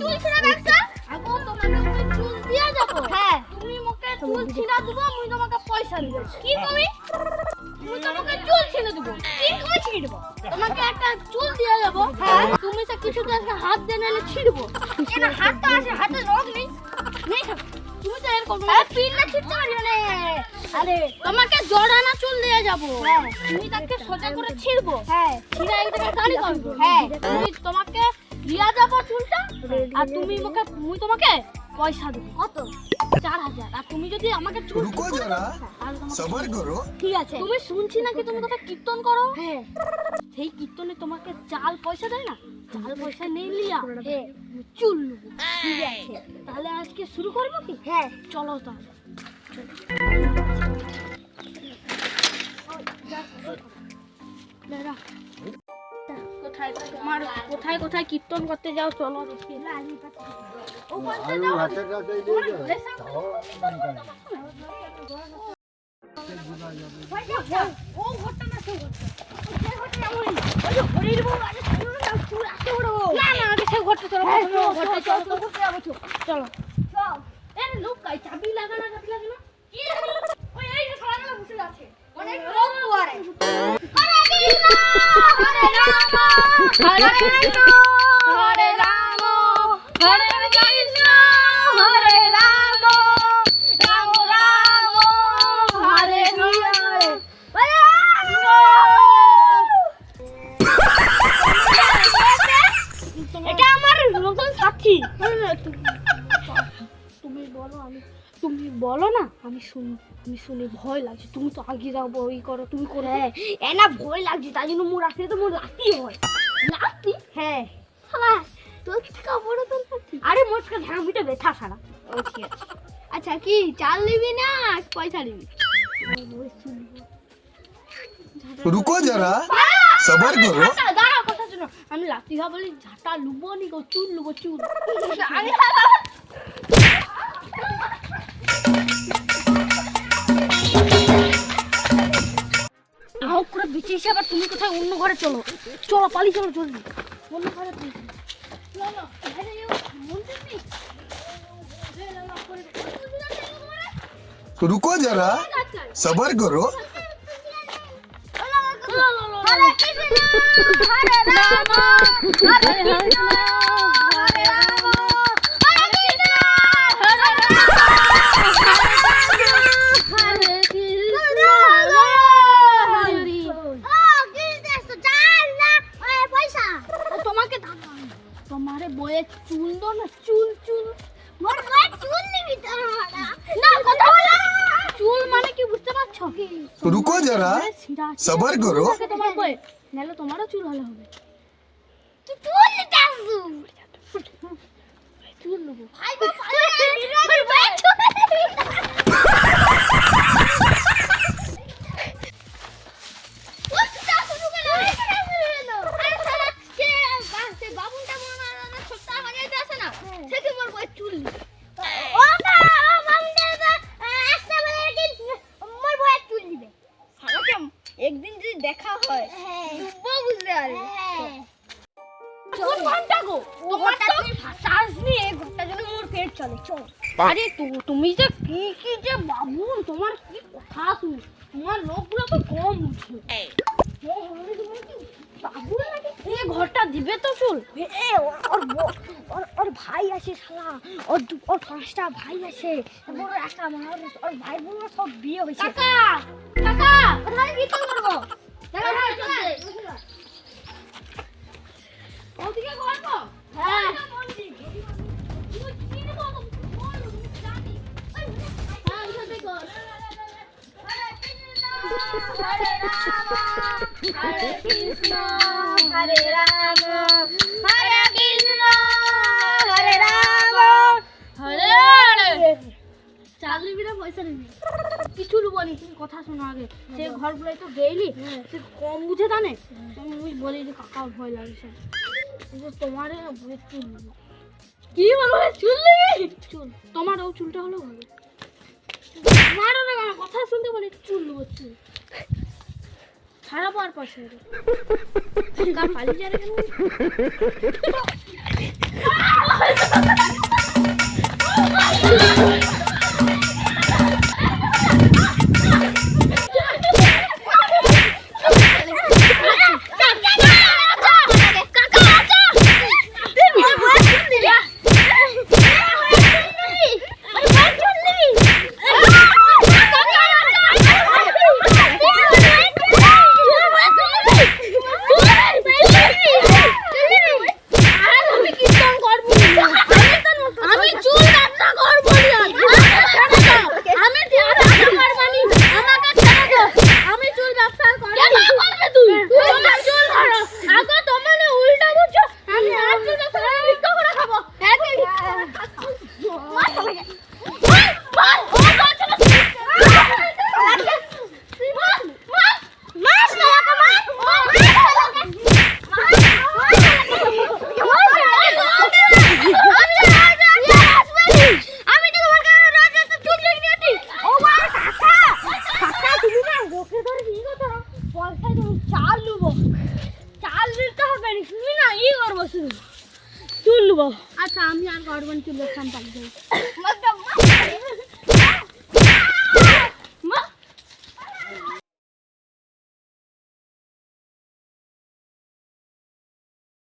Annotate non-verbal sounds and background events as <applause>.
চুল ছিঁড়া রাখছো আগো তোমার মুখে চুল দিয়ে যাব হ্যাঁ। তুমি মুখে চুল ছিঁড়া দেব আমি তোমাকে পয়সা দেব। কি তুমি? আমি তোমাকে চুল ছিঁড়ে দেব। কি করে ছিঁড়ে তোমাকে একটা চুল দিয়ে যাব হ্যাঁ। তুমি সে কিছু আজকে হাত দিয়ে নিলে ছিঁড়ব। কেন হাত তো আছে হাতে নখ নেই। নেই তুমি তো এরকম হ্যাঁ পিন না ছিঁড়তে পারি না। আরে তোমাকে জড়ানা চুল দিয়ে যাব। হ্যাঁ। তুমি তাকে সোজা করে ছিঁড়ব। হ্যাঁ। ছিঁড়া একদম কালি করব। হ্যাঁ। তুমি তোমাকে দিয়া যাব চুলটা? আর তুমি আমাকে মুই তোমাকে পয়সা দেবো। কত? চার হাজার। আর তুমি যদি আমাকে চুল রুকো ঠিক আছে। তুমি শুনছি নাকি তুমি কোথায় কীর্তন করো? হ্যাঁ। সেই কীর্তনে তোমাকে চাল পয়সা দেয় না? চাল পয়সা নেই লিয়া। হ্যাঁ। ঠিক আছে। তাহলে আজকে শুরু করব কি? হ্যাঁ। চলো তাহলে। ও ঘরটা চলো, তো ঘরটা যাব, চলো। চলো। লোক চাবি লাগা না, চাবি লাগা কি রে? ওই এই সবাইগুলো বসে আছে। অনেক লোক দুয়ারে। হরে কৃষ্ণ, হরে রাম, হরে কৃষ্ণ, হরে রাম, হরে কৃষ্ণ, হরে রাম, রাম রাম, হরে হরে। হরে রাম। এটা আমার নতুন সাথী তুমি বলো আমি তুমি বলো না আমি শুনি আমি শুনে ভয় লাগছে। তুমি তো আগে যাও ওই করো তুমি করো। হ্যাঁ এ না ভয় লাগছে তাই জন্য মোর আসলে তো মোর লাতি হয়। লাতি হ্যাঁ। সালা কি কাপড় তো আরে মোর ঝামিটা ব্যথা সারা আচ্ছা।, আচ্ছা। কি চাল নিবি না পয়সা নিবি? রুকো যারা সবার করো দাঁড়া কথা শোনো আমি লাতি খা বলি ঝাঁটা লুবো গো চুল লুবো চুল। আমি আহক তুমি কোথায়? অন্য ঘরে চলো। চলো পালি চলো রুকো যারা সবার করো। চুল চুল। মানে কি বুঝতে পারছ? করো। তোমারও চুল ভালো হবে। তুই চুল নিতে ওর ভাই আছে শালা ওর ওর পাঁচটা ভাই আছে বড় ভাই বোন সব বিয়ে হয়েছে কাকা কাকা ওদিকে করব হ্যাঁ। হরে কৃষ্ণ হরে রাম হরে কৃষ্ণ হরে রাম হরে হরে চাল নিবি না পয়সা নিবি কিছু তুমি কথা শোনো আগে। সে ঘরগুলোয় তো গেলি সে কম বুঝে জানে? আমি বলি যে কাকা ভয় লাগছে। তোমার চুল কি বলব চুল নিবি? চুল। তোমার ও চুলটা হলো ভালো। মারো না কথা শুনতে বলি চুল নেব চুল। ছাড়াবো আর। কাকা পালিয়ে যাবে কেন <laughs> মার ও বাচ্চা না মার মার মার শালাকে মার আমি তো তোমার কাছে রোজ এত চুপ লেগে আছি ও মা কাকা কাকা তুমি না লোকে ধরে কি করছ পয়সা তুমি চাল নেব চাল নিতে হবে না তুমি না ই করব শুধু চুল নেব আচ্ছা আমি আর গড়বন চুল খান পালিয়ে